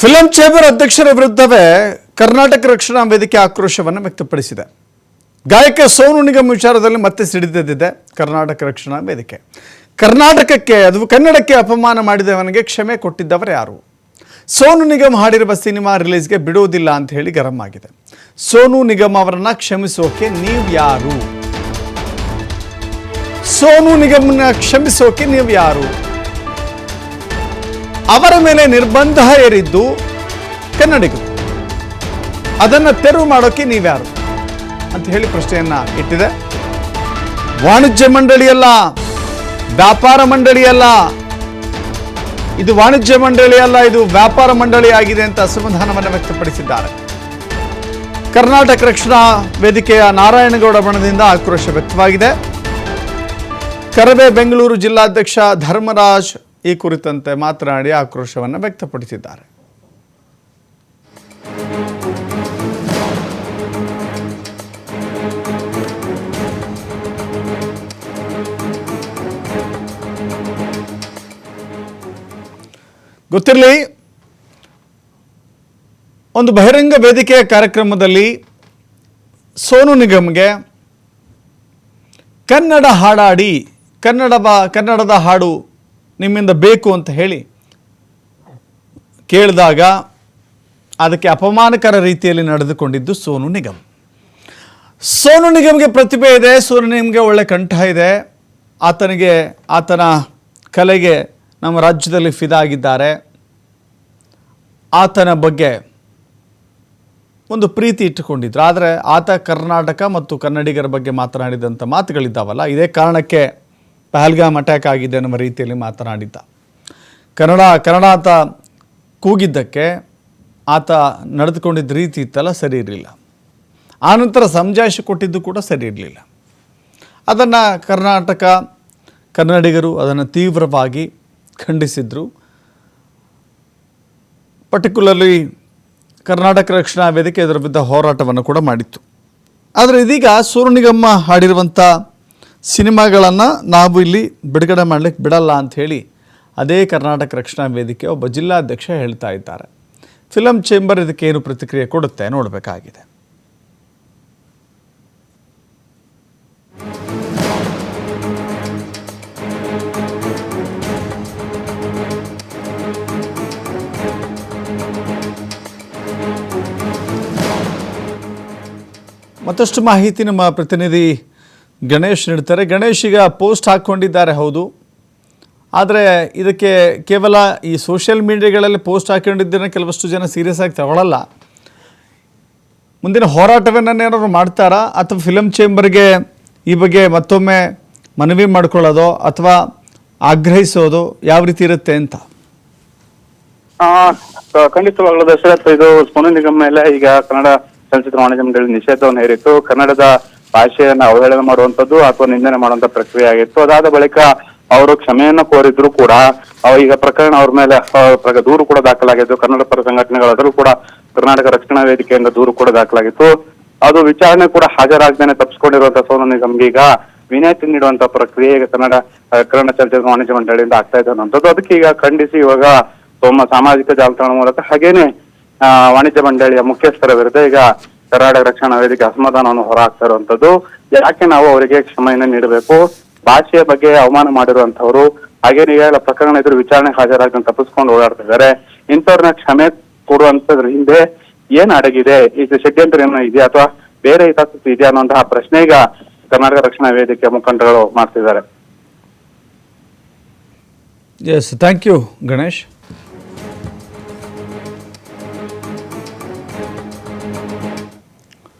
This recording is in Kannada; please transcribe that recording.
ಫಿಲಂ ಚೇಂಬರ್ ಅಧ್ಯಕ್ಷರ ವಿರುದ್ಧವೇ ಕರ್ನಾಟಕ ರಕ್ಷಣಾ ವೇದಿಕೆ ಆಕ್ರೋಶವನ್ನು ವ್ಯಕ್ತಪಡಿಸಿದೆ. ಗಾಯಕ ಸೋನು ನಿಗಮ್ ವಿಚಾರದಲ್ಲಿ ಮತ್ತೆ ಸಿಡಿದೆದ್ದಿದೆ ಕರ್ನಾಟಕ ರಕ್ಷಣಾ ವೇದಿಕೆ. ಕರ್ನಾಟಕಕ್ಕೆ, ಅದು ಕನ್ನಡಕ್ಕೆ ಅಪಮಾನ ಮಾಡಿದವನಿಗೆ ಕ್ಷಮೆ ಕೊಟ್ಟಿದ್ದವರು ಯಾರು? ಸೋನು ನಿಗಮ್ ಹಾಡಿರುವ ಸಿನಿಮಾ ರಿಲೀಸ್ಗೆ ಬಿಡುವುದಿಲ್ಲ ಅಂತ ಹೇಳಿ ಗರಂ ಆಗಿದೆ. ಸೋನು ನಿಗಮ್ ಅವರನ್ನ ಕ್ಷಮಿಸೋಕೆ ನೀವು ಯಾರು? ಸೋನು ನಿಗಮ್ನ ಕ್ಷಮಿಸೋಕೆ ನೀವು ಯಾರು? ಅವರ ಮೇಲೆ ನಿರ್ಬಂಧ ಏರಿದ್ದು ಕನ್ನಡಿಗರು. ಅದನ್ನು ತೆರವು ಮಾಡೋಕೆ ನೀವ್ಯಾರು? ಅಂತ ಹೇಳಿ ಪ್ರಶ್ನೆಯನ್ನ ಇಟ್ಟಿದೆ. ವಾಣಿಜ್ಯ ಮಂಡಳಿಯಲ್ಲ, ವ್ಯಾಪಾರ ಮಂಡಳಿಯಲ್ಲ, ಇದು ವಾಣಿಜ್ಯ ಮಂಡಳಿ ಅಲ್ಲ, ಇದು ವ್ಯಾಪಾರ ಮಂಡಳಿ ಆಗಿದೆ ಅಂತ ಅಸಮಾಧಾನವನ್ನು ವ್ಯಕ್ತಪಡಿಸಿದ್ದಾರೆ. ಕರ್ನಾಟಕ ರಕ್ಷಣಾ ವೇದಿಕೆಯ ನಾರಾಯಣಗೌಡ ಬಣದಿಂದ ಆಕ್ರೋಶ ವ್ಯಕ್ತವಾಗಿದೆ. ಕರಬೆ ಬೆಂಗಳೂರು ಜಿಲ್ಲಾಧ್ಯಕ್ಷ ಧರ್ಮರಾಜ್ ಈ ಕುರಿತಂತೆ ಮಾತನಾಡಿ ಆಕ್ರೋಶವನ್ನು ವ್ಯಕ್ತಪಡಿಸಿದ್ದಾರೆ. ಗೊತ್ತಿರಲಿ, ಒಂದು ಬಹಿರಂಗ ವೇದಿಕೆಯ ಕಾರ್ಯಕ್ರಮದಲ್ಲಿ ಸೋನು ನಿಗಮ್ಗೆ ಕನ್ನಡ ಹಾಡಾಡಿ ಕನ್ನಡ ಬಾ ಕನ್ನಡದ ಹಾಡು ನಿಮ್ಮಿಂದ ಬೇಕು ಅಂತ ಹೇಳಿ ಕೇಳಿದಾಗ ಅದಕ್ಕೆ ಅಪಮಾನಕರ ರೀತಿಯಲ್ಲಿ ನಡೆದುಕೊಂಡಿದ್ದು ಸೋನು ನಿಗಮ್. ಸೋನು ನಿಗಮ್ಗೆ ಪ್ರತಿಭೆ ಇದೆ, ಸೋನು ನಿಗಮ್ಗೆ ಒಳ್ಳೆ ಕಂಠ ಇದೆ. ಆತನಿಗೆ, ಆತನ ಕಲೆಗೆ ನಮ್ಮ ರಾಜ್ಯದಲ್ಲಿ ಫಿದಾಗಿದ್ದಾರೆ ಆತನ ಬಗ್ಗೆ ಒಂದು ಪ್ರೀತಿ ಇಟ್ಟುಕೊಂಡಿದ್ರು. ಆದರೆ ಆತ ಕರ್ನಾಟಕ ಮತ್ತು ಕನ್ನಡಿಗರ ಬಗ್ಗೆ ಮಾತನಾಡಿದಂಥ ಮಾತುಗಳಿದ್ದಾವಲ್ಲ, ಇದೇ ಕಾರಣಕ್ಕೆ ಪಹಲ್ಗಾಮ್ ಅಟ್ಯಾಕ್ ಆಗಿದೆ ಅನ್ನುವ ರೀತಿಯಲ್ಲಿ ಮಾತನಾಡಿದ್ದ. ಕನ್ನಡ ಕನ್ನಡ ಆತ ಕೂಗಿದ್ದಕ್ಕೆ ಆತ ನಡೆದುಕೊಂಡಿದ್ದ ರೀತಿ ಇತ್ತಲ್ಲ, ಸರಿ ಇರಲಿಲ್ಲ. ಆನಂತರ ಸಮಜಾಯಿಷಿ ಕೊಟ್ಟಿದ್ದು ಕೂಡ ಸರಿ ಇರಲಿಲ್ಲ. ಅದನ್ನು ಕರ್ನಾಟಕ ಕನ್ನಡಿಗರು ಅದನ್ನು ತೀವ್ರವಾಗಿ ಖಂಡಿಸಿದರು. ಪರ್ಟಿಕ್ಯುಲರ್ಲಿ ಕರ್ನಾಟಕ ರಕ್ಷಣಾ ವೇದಿಕೆ ಇದರ ವಿರುದ್ಧ ಹೋರಾಟವನ್ನು ಕೂಡ ಮಾಡಿತ್ತು. ಆದರೆ ಇದೀಗ ಸೂರ್ಯನಿಗಮ್ಮ ಹಾಡಿರುವಂಥ ಸಿನಿಮಾಗಳನ್ನು ನಾವು ಇಲ್ಲಿ ಬಿಡುಗಡೆ ಮಾಡಲಿಕ್ಕೆ ಬಿಡಲ್ಲ ಅಂತ ಹೇಳಿ ಅದೇ ಕರ್ನಾಟಕ ರಕ್ಷಣಾ ವೇದಿಕೆ ಒಬ್ಬ ಜಿಲ್ಲಾಧ್ಯಕ್ಷ ಹೇಳ್ತಾ ಇದ್ದಾರೆ. ಫಿಲಂ ಚೇಂಬರ್ ಇದಕ್ಕೆ ಏನು ಪ್ರತಿಕ್ರಿಯೆ ಕೊಡುತ್ತೆ ನೋಡಬೇಕಾಗಿದೆ. ಮತ್ತಷ್ಟು ಮಾಹಿತಿ ನಮ್ಮ ಪ್ರತಿನಿಧಿ ಗಣೇಶ್ ನೀಡ್ತಾರೆ ಗಣೇಶ್ ಈಗ ಪೋಸ್ಟ್ ಹಾಕ್ಕೊಂಡಿದ್ದಾರೆ, ಹೌದು. ಆದರೆ ಇದಕ್ಕೆ ಕೇವಲ ಈ ಸೋಷಿಯಲ್ ಮೀಡಿಯಾಗಳಲ್ಲಿ ಪೋಸ್ಟ್ ಹಾಕ್ಕೊಂಡಿದ್ದೇನೆ ಕೆಲವಷ್ಟು ಜನ ಸೀರಿಯಸ್ ಆಗಿ ತಗೊಳ್ಳಲ್ಲ ಮುಂದಿನ ಹೋರಾಟವನ್ನು ಏನಾದ್ರು ಮಾಡ್ತಾರಾ? ಅಥವಾ ಫಿಲಮ್ ಚೇಂಬರ್ಗೆ ಈ ಬಗ್ಗೆ ಮತ್ತೊಮ್ಮೆ ಮನವಿ ಮಾಡ್ಕೊಳ್ಳೋದು ಅಥವಾ ಆಗ್ರಹಿಸೋದು ಯಾವ ರೀತಿ ಇರುತ್ತೆ ಅಂತ? ಖಂಡಿತವಾಗ್ಲೂ ದಶರಥ್ ಇದು ಸೋನು ನಿಗಮ್ ಮೇಲೆ ಈಗ ಕನ್ನಡ ಚಲನಚಿತ್ರ ವಾಣಿಜ್ಯ ಮಂಡಳಿ ನಿಷೇಧವನ್ನು ಹೇರಿತ್ತು. ಕನ್ನಡದ ಭಾಷೆಯನ್ನ ಅವಹೇಳನ ಮಾಡುವಂತದ್ದು ಅಥವಾ ನಿಂದನೆ ಮಾಡುವಂತ ಪ್ರಕ್ರಿಯೆ ಆಗಿತ್ತು. ಅದಾದ ಬಳಿಕ ಅವರು ಕ್ಷಮೆಯನ್ನ ಕೋರಿದ್ರು ಕೂಡ ಈಗ ಪ್ರಕರಣ ಅವ್ರ ಮೇಲೆ ದೂರು ಕೂಡ ದಾಖಲಾಗಿತ್ತು ಕನ್ನಡ ಪರ ಸಂಘಟನೆಗಳು ಅದರಲ್ಲೂ ಕೂಡ ಕರ್ನಾಟಕ ರಕ್ಷಣಾ ವೇದಿಕೆಯಿಂದ ದೂರು ಕೂಡ ದಾಖಲಾಗಿತ್ತು. ಅದು ವಿಚಾರಣೆ ಕೂಡ ಹಾಜರಾಗದೇನೆ ತಪ್ಪಿಸ್ಕೊಂಡಿರುವಂತ ಸೋನು ನಿಗಮ್ಗೆ ಈಗ ವಿನಾಯಿತಿ ನೀಡುವಂತ ಪ್ರಕ್ರಿಯೆ ಈಗ ಕನ್ನಡ ಕನ್ನಡ ಚಲಚಿತ್ರ ವಾಣಿಜ್ಯ ಮಂಡಳಿಯಿಂದ ಆಗ್ತಾ ಇದೆ ಅನ್ನುವಂಥದ್ದು. ಅದಕ್ಕೆ ಈಗ ಖಂಡಿಸಿ ಇವಾಗ ತಮ್ಮ ಸಾಮಾಜಿಕ ಜಾಲತಾಣ ಮೂಲಕ ಹಾಗೇನೆ ವಾಣಿಜ್ಯ ಮಂಡಳಿಯ ಮುಖ್ಯಸ್ಥರ ವಿರುದ್ಧ ಈಗ ಕರ್ನಾಟಕ ರಕ್ಷಣಾ ವೇದಿಕೆ ಅಸಮಾಧಾನವನ್ನು ಹೊರಹಾಕ್ತಾ ಇರುವಂತದ್ದು ಯಾಕೆ ನಾವು ಅವರಿಗೆ ಕ್ಷಮೆಯನ್ನ ನೀಡಬೇಕು? ಭಾಷೆಯ ಬಗ್ಗೆ ಅವಮಾನ ಮಾಡಿರುವಂತವ್ರು ಹಾಗೆ ನೀವೆಲ್ಲ ಪ್ರಕರಣ ಎದುರು ವಿಚಾರಣೆ ಹಾಜರಾಗಿ ತಪ್ಪಿಸ್ಕೊಂಡು ಓಡಾಡ್ತಾ ಇದ್ದಾರೆ. ಇಂಥವ್ರನ್ನ ಕ್ಷಮೆ ಕೊಡುವಂತದ್ರ ಹಿಂದೆ ಏನ್ ಅಡಗಿದೆ? ಇದು ಷಡ್ಯಂತ್ರ ಏನೋ ಇದೆಯಾ ಅಥವಾ ಬೇರೆ ಹಿತಾಸಕ್ತಿ ಇದೆಯಾ ಅನ್ನುವಂತಹ ಪ್ರಶ್ನೆ ಈಗ ಕರ್ನಾಟಕ ರಕ್ಷಣಾ ವೇದಿಕೆ ಮುಖಂಡರು ಮಾಡ್ತಿದ್ದಾರೆ. Yes thank you Ganesh